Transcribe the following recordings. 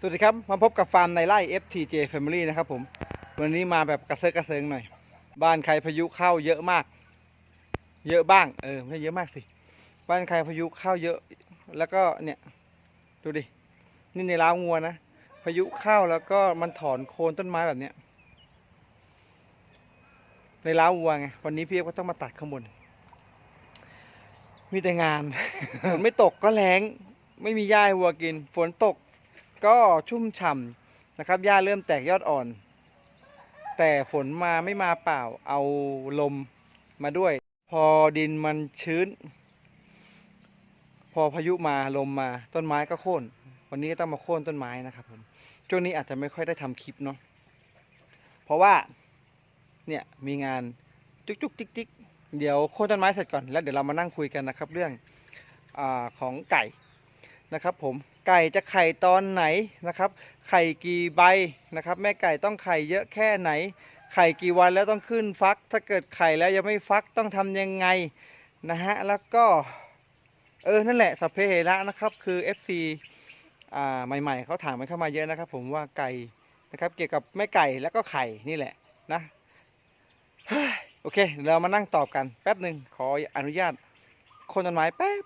สวัสดีครับ มาพบกับฟาร์มในไร่ FTJ Family นะครับผม วันนี้มาแบบกระเซาะกระเซิงหน่อย บ้านใครพายุเข้าเยอะมาก เยอะบ้าง เออ ไม่เยอะมากสิ บ้านใครพายุเข้าเยอะ แล้วก็เนี่ย ดูดิ นี่ในร้าวงัวนะ พายุเข้าแล้วก็มันถอนโคนต้นไม้แบบเนี้ย ในร้าววัวไง วันนี้พี่เอก็ต้องมาตัดข้างบน มีแต่งาน ฝนไม่ตกก็แล้ง ไม่มีหญ้าวัวกิน ฝนตก ก็ชุ่มฉ่ำนะครับ หญ้าเริ่มแตกยอดอ่อน แต่ฝนมาไม่มาเปล่า เอาลมมาด้วย พอดินมันชื้น พอพายุมาลมมาต้นไม้ก็โค่น วันนี้ก็ต้องมาโค่นต้นไม้นะครับผม ช่วงนี้อาจจะไม่ค่อยได้ทำคลิปเนาะ เพราะว่า เนี่ยมีงานจุกจุกจิกจิกเดี๋ยวโค่นต้นไม้เสร็จก่อน แล้วเดี๋ยวเรามานั่งคุยกันนะครับ เรื่องอของไก่ นะครับผมไก่จะไข่ตอนไหนนะครับ ไข่กี่ใบนะครับ แม่ไก่ต้องไข่เยอะแค่ไหน ไข่กี่วันแล้วต้องขึ้นฟัก ถ้าเกิดไข่แล้วยังไม่ฟักต้องทำยังไงนะฮะแล้วก็เออนั่นแหละสัพเพเหระนะครับคือ FC อ่าใหม่ ๆเขาถามกันเข้ามาเยอะนะครับ ผมว่าไก่นะครับเกี่ยวกับแม่ไก่แล้วก็ไข่นี่แหละนะโอเคเรามานั่งตอบกันแป๊บหนึ่งขออนุญาตคนต้นไม้แป๊บ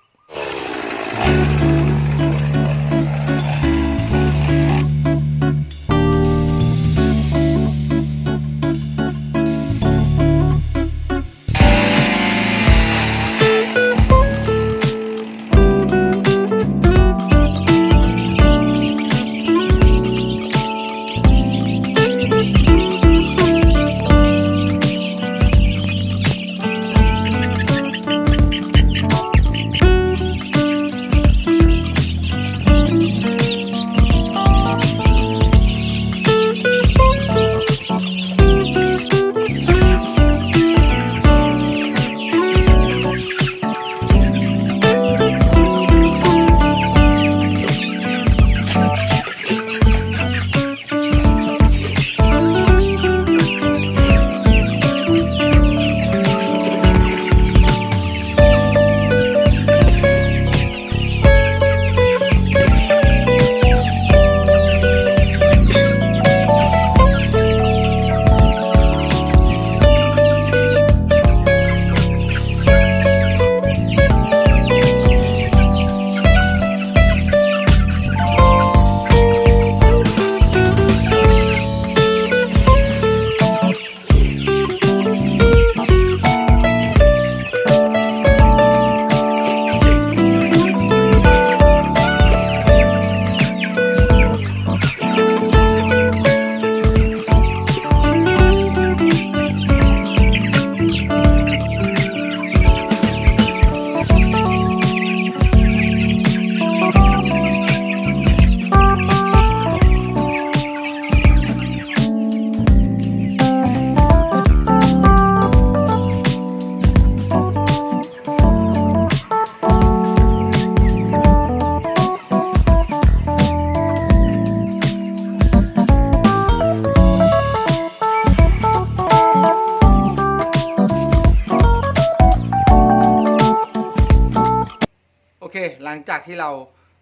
เค หลังจากที่เรา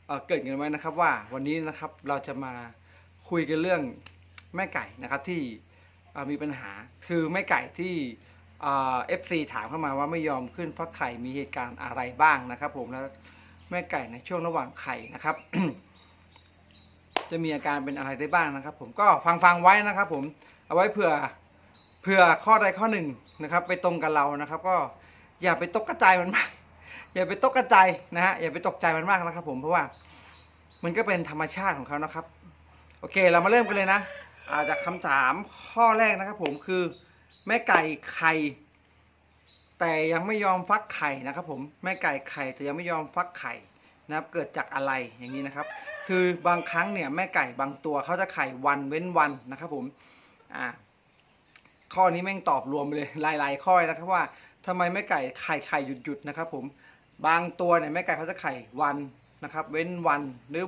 เเกิดกันไว้นะครับว่าวันนี้นะครับเราจะมาคุยกันเรื่องแม่ไก่นะครับที่มีปัญหาคือแม่ไก่ที่เอฟซีถามเข้ามาว่าไม่ยอมขึ้นฟักไข่มีเหตุการณ์อะไรบ้างนะครับ ผมแล้วแม่ไก่ในช่วงระหว่างไข่นะครับ จะมีอาการเป็นอะไรได้บ้างนะครับ ผมก็ฟังฟังๆไว้นะครับ ผมเอาไว้เผื่อเผื่อข้อใดข้อหนึ่งนะครับ ไปตรงกับเรานะครับ ก็อย่าไปตกกระจายมันมาก อย่าไปตกกระจายนะฮะอย่าไปตกใจมันมากนะครับ ผมเพราะว่า มันก็เป็นธรรมชาติของเขานะครับ โอเคเรามาเริ่มกันเลยนะอาจากคำถามข้อแรกนะครับ ผมคือแม่ไก่ไข่แต่ยังไม่ยอมฟักไข่นะครับ ผมแม่ไก่ไข่แต่ยังไม่ยอมฟักไข่นะครับ เกิดจากอะไรอย่างนี้นะครับ คือบางครั้งเนี่ยแม่ไก่บางตัวเขาจะไข่วันเว้นวันนะครับ ผมอ่าข้อนี้แม่งตอบรวมเลยหลาย ๆ ข้อนะครับว่าทำไมแม่ไก่ไข่ไข่หยุดหยุดนะครับ ผม บางตัวเนี่ยแม่ไก่เขาจะไข่วันนะครับ เว้นวันหรือ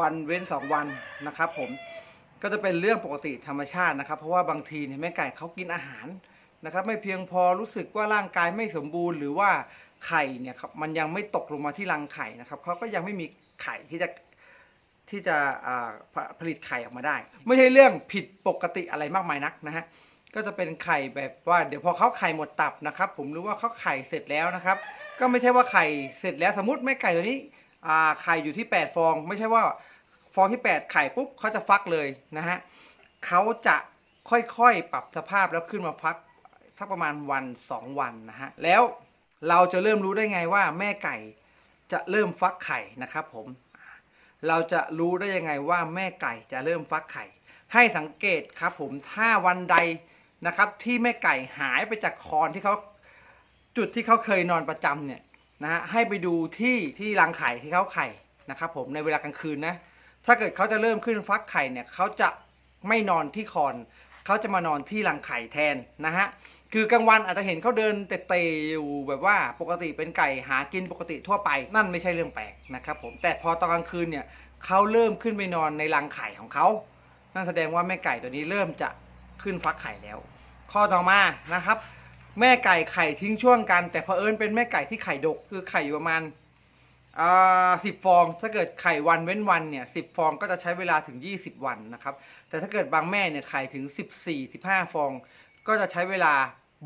วันเว้นสองวันนะครับ ผมก็จะเป็นเรื่องปกติธรรมชาตินะครับ เพราะว่าบางทีเนี่ยแม่ไก่เขากินอาหารนะครับ ไม่เพียงพอรู้สึกว่าร่างกายไม่สมบูรณ์หรือว่าไข่เนี่ยครับมันยังไม่ตกลงมาที่รังไข่นะครับเขาก็ยังไม่มีไข่ที่จะที่จะผลิตไข่ออกมาได้ ไม่ใช่เรื่องผิดปกติอะไรมากมายนักนะฮะก็จะเป็นไข่แบบว่า เดี๋ยวพอเขาไข่หมดตับนะครับ ผมรู้ว่าเขาไข่เสร็จแล้วนะครับ ก็ไม่ใช่ว่าไข่เสร็จแล้วสมมติแม่ไก่ตัวนี้อ่าไข่อยู่ที่ 8 ฟอง ไม่ใช่ว่าฟองที่ 8 ไข่ปุ๊บเขาจะฟักเลยนะฮะเขาจะค่อยๆปรับสภาพแล้วขึ้นมาฟักสักประมาณวัน 2 วันนะฮะแล้วเราจะเริ่มรู้ได้ไงว่าแม่ไก่จะเริ่มฟักไข่นะครับผมเราจะรู้ได้ยังไงว่าแม่ไก่จะเริ่มฟักไข่ ให้สังเกตครับผมถ้าวันใดนะครับที่แม่ไก่หายไปจากคอนที่เขา จุดที่เขาเคยนอนประจำเนี่ยนะฮะให้ไปดูที่ที่รังไข่ที่เขาไข่นะครับผมในเวลากลางคืนนะถ้าเกิดเขาจะเริ่มขึ้นฟักไข่เนี่ยเขาจะไม่นอนที่คอนเขาจะมานอนที่รังไข่แทนนะฮะคือกลางวันอาจจะเห็นเขาเดินเตะๆอยู่แบบว่าปกติเป็นไก่หากินปกติทั่วไป นั่นไม่ใช่เรื่องแปลกนะครับผมแต่พอตอนกลางคืนเนี่ยเขาเริ่มขึ้นไปนอนในรังไข่ของเขานั่นแสดงว่าแม่ไก่ตัวนี้เริ่มจะขึ้นฟักไข่แล้ว ข้อต่อมานะครับ แม่ไก่ไข่ทิ้งช่วงกัน แต่เผอิญเป็นแม่ไก่ที่ไข่ดกคือไข่อยู่ประมาณอ่าสิบฟอง ถ้าเกิดไข่วันเว้นวันเนี่ยสิบฟองก็จะใช้เวลาถึง 20 วันนะครับ แต่ถ้าเกิดบางแม่เนี่ยไข่ถึง 14 15 ฟอง ก็จะใช้เวลา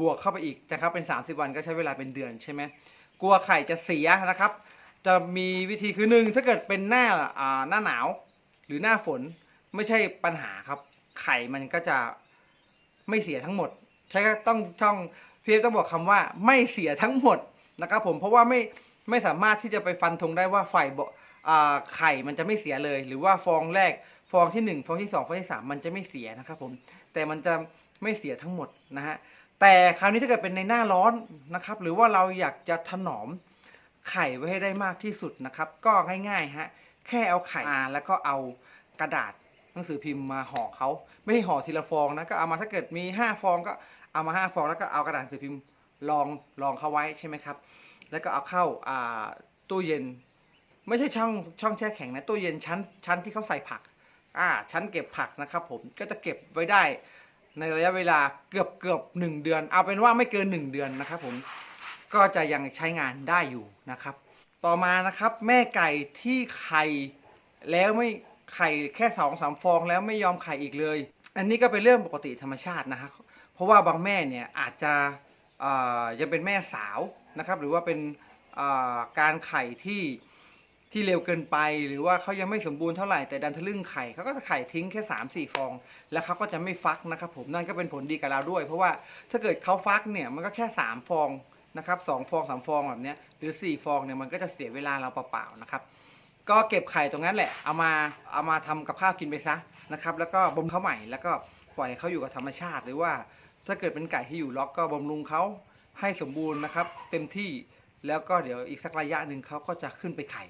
บวกเข้าไปอีกนะครับเป็น 30 วันก็ใช้เวลาเป็นเดือนใช่ไหมกลัวไข่จะเสียนะครับ จะมีวิธีคือหนึ่งถ้าเกิดเป็นหน้าอ่าหน้าหนาว หรือหน้าฝนไม่ใช่ปัญหาครับ ไข่มันก็จะไม่เสียทั้งหมดใช่ต้องต้อง พี่เอฟต้องบอกคำว่าไม่เสียทั้งหมดนะครับผมเพราะว่าไม่ไม่สามารถที่จะไปฟันธงได้ว่าไข่บ่อ่าไข่มันจะไม่เสียเลย หรือว่าฟองแรกฟองที่หนึ่งฟองที่สองฟองที่สามมันจะไม่เสียนะครับผมแต่มันจะไม่เสียทั้งหมดนะฮะแต่คราวนี้ถ้าเกิดเป็นในหน้าร้อนนะครับ หรือว่าเราอยากจะถนอมไข่ไว้ให้ได้มากที่สุดนะครับ ก็ง่ายๆฮะแค่เอาไข่มาแล้วก็เอากระดาษหนังสือพิมพ์มาห่อเขาไม่ให้ห่อทีละฟองนะก็เอามาถ้าเกิดมี 5 ฟองก็ เอามา5ฟองแล้วก็เอากระดาษสือพิมพ์รองรองเขาไว้ใช่ไหมครับ แล้วก็เอาเข้าอ่าตู้เย็น ไม่ใช่ช่องช่องแช่แข็งนะตู้เย็นชั้นชั้นที่เขาใส่ผักอ่าชั้นเก็บผักนะครับ ผมก็จะเก็บไว้ได้ในระยะเวลาเกือบเกือบหนึ่งเดือน เอาเป็นว่าไม่เกินหนึ่งเดือนนะครับ ผมก็จะยังใช้งานได้อยู่นะครับ ต่อมานะครับแม่ไก่ที่ไข่แล้วไม่ไข่แค่สองสามฟองแล้วไม่ยอมไข่อีกเลย อันนี้ก็เป็นเรื่องปกติธรรมชาตินะครับ ราะว่าบางแม่เนี่ยอาจจะยังเป็นแม่สาวนะครับ หรือว่าเป็นการไข่ที่ที่เร็วเกินไป หรือว่าเขายังไม่สมบูรณ์เท่าไหร่แต่ดันทะลึ่งไข่เขาก็จะไข่ทิ้งแค่3ามสี่ฟอง แล้วเขาก็จะไม่ฟักนะครับผมนั่นก็เป็นผลดีกับเราด้วย เพราะว่าถ้าเกิดเขาฟักเนี่ยมันก็แค่ 3 ฟองนะครับสองฟองสามฟองแบบนี้หรือ 4 ฟองเนี่ยมันก็จะเสียเวลาเราเปล่าๆนะครับก็เก็บไข่ตรงนั้นแหละ เอามา เอามาทำกับข้าวกินไปซะนะครับ แล้วก็บ่มเขาใหม่ แล้วก็ปล่อยเขาอยู่กับธรรมชาติ หรือว่า ถ้าเกิดเป็นไก่ที่อยู่ล็อกก็บำรุงเขาให้สมบูรณ์นะครับ เต็มที่แล้วก็เดี๋ยวอีกสักระยะหนึ่งเขาก็จะขึ้นไปไข่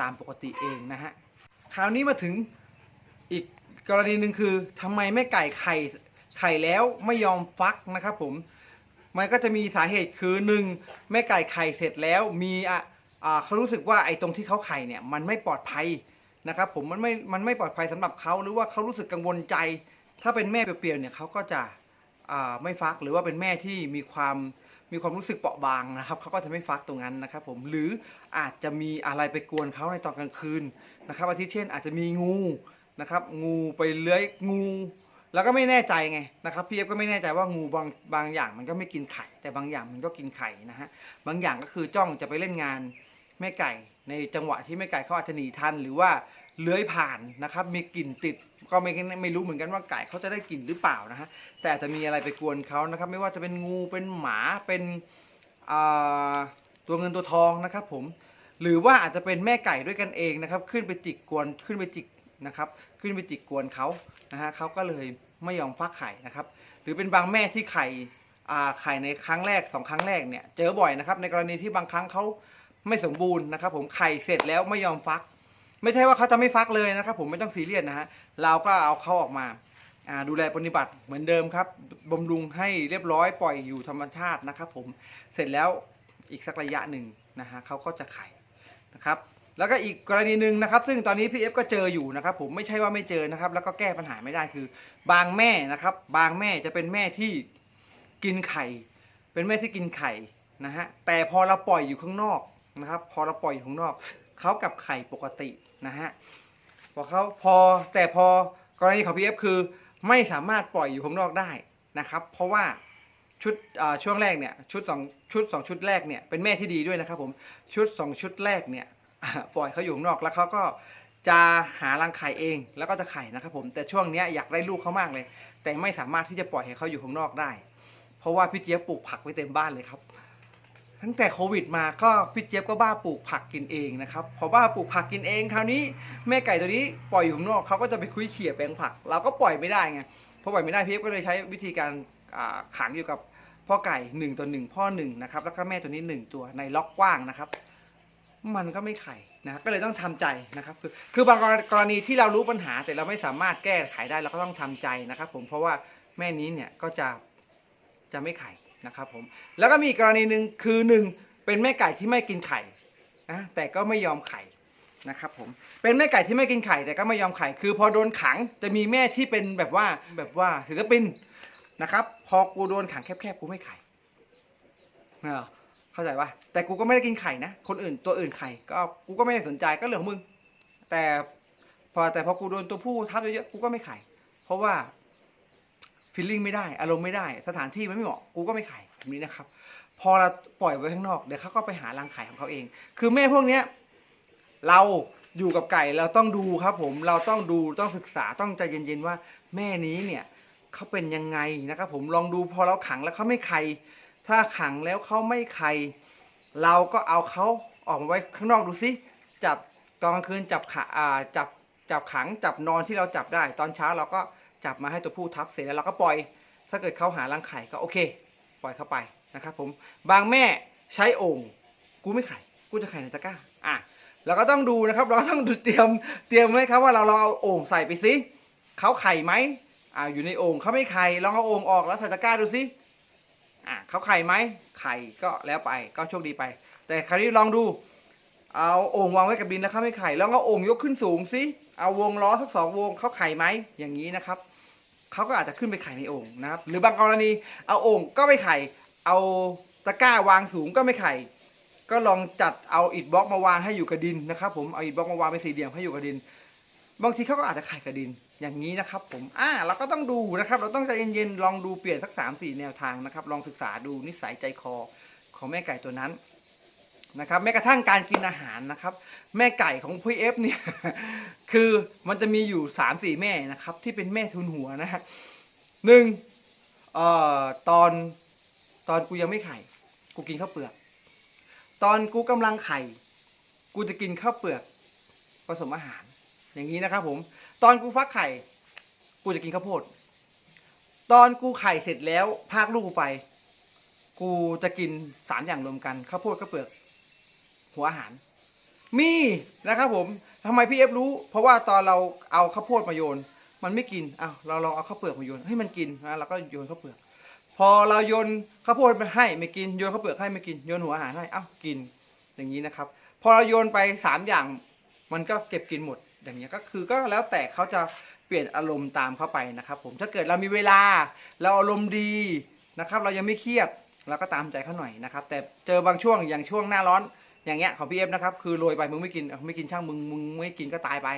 ตามปกติเองนะฮะคราวนี้มาถึงอีกกรณีหนึ่งคือทำไมแม่ไก่ไข่ไข่แล้วไม่ยอมฟักนะครับผมมันก็จะมีสาเหตุคือหนึ่งแม่ไก่ไข่เสร็จแล้วมีอะอ่าเขารู้สึกว่าไอ้ตรงที่เขาไข่เนี่ยมันไม่ปลอดภัยนะครับผมมันไม่มันไม่ปลอดภัยสำหรับเขาหรือว่าเขารู้สึกกังวลใจ ถ้าเป็นแม่เปรียวๆเนี่ยเขาก็จะ ไม่ฟักหรือว่าเป็นแม่ที่มีความมีความรู้สึกเปราะบางนะครับเขาก็จะไม่ฟักตรงนั้นนะครับผมหรืออาจจะมีอะไรไปกวนเขาในตอนกลางคืนนะครับอาทิเช่นอาจจะมีงูนะครับงูไปเลื้อยงู แล้วก็ไม่แน่ใจไงนะครับพี่เอฟก็ไม่แน่ใจว่างูบางบางอย่างมันก็ไม่กินไข่ แต่บางอย่างมันก็กินไข่นะฮะบางอย่างก็คือจ้องจะไปเล่นงานแม่ไก่ในจังหวะที่แม่ไก่เขาอาจจะหนีทันหรือว่า เลื้อยผ่านนะครับ มีกลิ่นติดก็ไม่ไม่รู้เหมือนกันว่าไก่เขาจะได้กลิ่นหรือเปล่านะฮะแต่อาจจะมีอะไรไปกวนเขานะครับ ไม่ว่าจะเป็นงูเป็นหมาเป็นตัวเงินตัวทองนะครับ ผมหรือว่าอาจจะเป็นแม่ไก่ด้วยกันเองนะครับ ขึ้นไปจิกกวนขึ้นไปจิกนะครับ ขึ้นไปจิกกวนเขานะฮะเขาก็เลยไม่ยอมฟักไข่นะครับ หรือเป็นบางแม่ที่ไข่ไข่ในครั้งแรกสองครั้งแรกเนี่ยเจอบ่อยนะครับ ในกรณีที่บางครั้งเขาไม่สมบูรณ์นะครับ ผมไข่เสร็จแล้วไม่ยอมฟัก ไม่ใช่ว่าเขาจะไม่ฟักเลยนะครับ ผมไม่ต้องซีเรียสนะฮะเราก็เอาเขาออกมาอ่าดูแลปฏิบัติเหมือนเดิมครับบำรุงให้เรียบร้อยปล่อยอยู่ธรรมชาตินะครับ ผมเสร็จแล้วอีกสักระยะหนึ่งนะฮะเขาก็จะไข่นะครับ แล้วก็อีกกรณีหนึ่งนะครับ ซึ่งตอนนี้พี่เอฟก็เจออยู่นะครับ ผมไม่ใช่ว่าไม่เจอนะครับ แล้วก็แก้ปัญหาไม่ได้คือ บางแม่นะครับ บางแม่จะเป็นแม่ที่กินไข่ เป็นแม่ที่กินไข่นะฮะแต่พอเราปล่อยอยู่ข้างนอกนะครับ พอเราปล่อยอยู่ข้างนอกเขากับไข่ปกติ นะฮะพอเขาพอแต่พอกรณีของ PF คือไม่สามารถปล่อยอยู่ข้างนอกได้นะครับ เพราะว่าชุดช่วงแรกเนี่ยชุดสองชุดสองชุดแรกเนี่ยเป็นแม่ที่ดีด้วยนะครับผมชุดสองชุดแรกเนี่ยปล่อยเขาอยู่ข้างนอกแล้วเขาก็จะหารังไข่เองแล้วก็จะไข่นะครับผมแต่ช่วงนี้อยากได้ลูกเขามากเลย แต่ไม่สามารถที่จะปล่อยให้เขาอยู่ข้างนอกได้ เพราะว่าพี่เจี๊ยบปลูกผักไว้เต็มบ้านเลยครับ ตั้งแต่โควิดมาก็พี่เจี๊ยบก็บ้าปลูกผักกินเองนะครับพอบ้าปลูกผักกินเองคราวนี้แม่ไก่ตัวนี้ปล่อยอยู่ข้างนอกเขาก็จะไปคุยเขี่ยแปลงผัก เราก็ปล่อยไม่ได้ไงพอปล่อยไม่ได้พี่เจี๊ยบก็เลยใช้วิธีการขังอยู่กับพ่อไก่หนึ่งต่อหนึ่งพ่อหนึ่งนะครับแล้วก็แม่ตัวนี้หนึ่งตัวในล็อกกว้างนะครับ มันก็ไม่ไข่นะก็เลยต้องทำใจนะครับ คือคือบางกรณีที่เรารู้ปัญหา แต่เราไม่สามารถแก้ไขได้เราก็ต้องทำใจนะครับ ผมเพราะว่าแม่นี้เนี่ยก็จะจะไม่ไข่ นะครับผมแล้วก็มีกรณีหนึ่งคือหนึ่งเป็นแม่ไก่ที่ไม่กินไข่นะแต่ก็ไม่ยอมไข่นะครับผมเป็นแม่ไก่ที่ไม่กินไข่แต่ก็ไม่ยอมไข่คือพอโดนขังจะมีแม่ที่เป็นแบบว่าแบบว่าศิลปินนะครับพอกูโดนขังแคบๆกูไม่ไข่เออเข้าใจปะแต่กูก็ไม่ได้กินไข่นะคนอื่นตัวอื่นไข่ก็กูก็ไม่ได้สนใจก็เรื่อของมึง แต่พอแต่พอกูโดนตัวผู้ทับเยอะๆกูก็ไม่ไข่เพราะว่า ฟีลลิ่งไม่ได้ อารมณ์ไม่ได้ สถานที่มันไม่เหมาะ กูก็ไม่ไข่แบบนี้นะครับ พอเราปล่อยไว้ข้างนอก เดี๋ยวเขาก็ไปหารังไข่ของเขาเอง คือแม่พวกเนี้ย เราอยู่กับไก่เราต้องดูครับผม เราต้องดู ต้องศึกษา ต้องใจเย็นๆว่า แม่นี้เนี่ยเขาเป็นยังไงนะครับ ผม ลองดูพอเราขังแล้วเขาไม่ไข่ ถ้าขังแล้วเขาไม่ไข่ เราก็เอาเขาออกมาไว้ข้างนอกดูซิ จับตอนกลางคืนจับขาอ่าจับจับขังจับนอนที่เราจับได้ ตอนเช้าเราก็ จับมาให้ตัวผู้ทับเสร็จแล้วเราก็ปล่อย ถ้าเกิดเขาหารังไข่ก็โอเค ปล่อยเข้าไปนะครับผมบางแม่ใช้โอ่งกูไม่ไข่กูจะไข่ในตะกร้าอะเราก็ต้องดูนะครับ เราก็ต้องเตรียมเตรียมไว้ครับว่าเราลองเอาโอ่งใส่ไปซิเขาไข่ไหมอ่าอยู่ในโอ่งเขาไม่ไข่ลองเอาโอ่งออกแล้วใส่ตะกร้าดูซิอะเขาไข่ไหมไข่ก็แล้วไปก็โชคดีไป แต่คราวนี้ลองดูเอาโอ่งวางไว้กับดินแล้วเขาไม่ไข่ลองเอาโอ่งยกขึ้นสูงสิเอาวงล้อสักสองวงเขาไข่ไหมอย่างนี้นะครับ เขาก็อาจจะขึ้นไปไข่ในโอ่งนะครับ หรือบางกรณีเอาโอ่งก็ไม่ไข่ เอาตะกร้าวางสูงก็ไม่ไข่ก็ลองจัดเอาอิฐบล็อกมาวางให้อยู่กับดินนะครับ ผมเอาอิฐบล็อกมาวางเป็นสี่เหลี่ยมให้อยู่กับดิน บางทีเขาก็อาจจะไข่กับดินอย่างนี้นะครับ ผมอ่าเราก็ต้องดูนะครับ เราต้องใจเย็นๆลองดูเปลี่ยนสักสามสี่แนวทางนะครับ ลองศึกษาดูนิสัยใจคอของแม่ไก่ตัวนั้น นะครับแม้กระทั่งการกินอาหารนะครับ แม่ไก่ของพีเอฟเนี่ย คือมันจะมีอยู่สามสี่แม่นะครับ ที่เป็นแม่ทุนหัวนะฮะหนึ่งเอ่อตอนตอนกูยังไม่ไข่กูกินข้าวเปลือก ตอนกูกำลังไข่กูจะกินข้าวเปลือกผสมอาหาร อย่างนี้นะครับ ผม ตอนกูฟักไข่ กูจะกินข้าวโพด ตอนกูไข่เสร็จแล้วพากลูกกูไป กูจะกินสามอย่างรวมกันข้าวโพดข้าวเปลือก หัวอาหาร มีนะครับผมทำไมพี่เอฟรู้ เพราะว่าตอนเราเอาข้าวโพดมาโยน มันไม่กินอ้าวเราลองเอาข้าวเปลือกมาโยนให้มันกินนะเราก็โยนข้าวเปลือก พอเราโยนข้าวโพดไปให้ไม่กินโยนข้าวเปลือกให้ไม่กินโยนหัวอาหารให้อ้าวกินอย่างนี้นะครับ พอเราโยนไปสามอย่างมันก็เก็บกินหมดอย่างเงี้ยก็คือก็แล้วแต่เขาจะเปลี่ยนอารมณ์ตามเข้าไปนะครับ ผมถ้าเกิดเรามีเวลาเราอารมณ์ดีนะครับ เรายังไม่เครียดเราก็ตามใจเขาหน่อยนะครับ แต่เจอบางช่วงอย่างช่วงหน้าร้อน อย่างเงี้ยของพี่เอฟนะครับคือโรยไปมึงไม่กินไม่กินช่างมึงมึงไม่กินก็ตายไป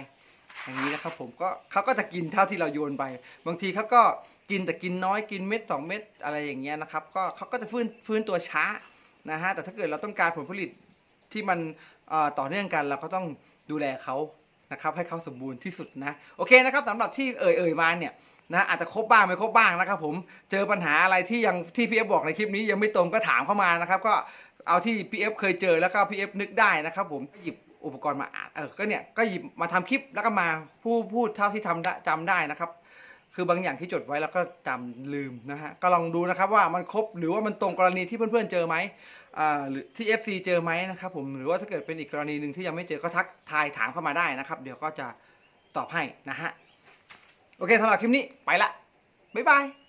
อย่างนี้นะครับผมก็เขาก็จะกินเท่าที่เราโยนไป บางทีเขาก็กินแต่กินน้อยกินเม็ดสองเม็ดอะไรอย่างเงี้ยนะครับก็เขาก็จะฟื้นฟื้นตัวช้านะฮะแต่ถ้าเกิดเราต้องการผลผลิตที่มันต่อเนื่องกันเราก็ต้องดูแลเขานะครับให้เขาสมบูรณ์ที่สุดนะโอเคนะครับสำหรับที่เอ่ยเอ่ยมาเนี่ยนะอาจจะครบบ้างไม่ครบบ้างนะครับผมเจอปัญหาอะไรที่ยังที่พี่เอฟบอกในคลิปนี้ยังไม่ตรงก็ถามเข้ามานะครับ ก็ เอาที่พีเอฟเคยเจอแล้วก็พีเอฟนึกได้นะครับผมหยิบอุปกรณ์มาอ่านเออก็เนี่ยก็หยิบมาทำคลิปแล้วก็มาพูดพูดเท่าที่ทำได้จำได้นะครับ คือบางอย่างที่จดไว้แล้วก็จำลืมนะฮะก็ลองดูนะครับว่ามันครบหรือว่ามันตรงกรณีที่เพื่อนๆเจอไหมอ่าหรือที่ FC เจอไหมนะครับผมหรือว่าถ้าเกิดเป็นอีกกรณีหนึ่งที่ยังไม่เจอก็ทักทายถามเข้ามาได้นะครับ เดี๋ยวก็จะตอบให้นะฮะโอเคสำหรับคลิปนี้ไปละบ๊ายบาย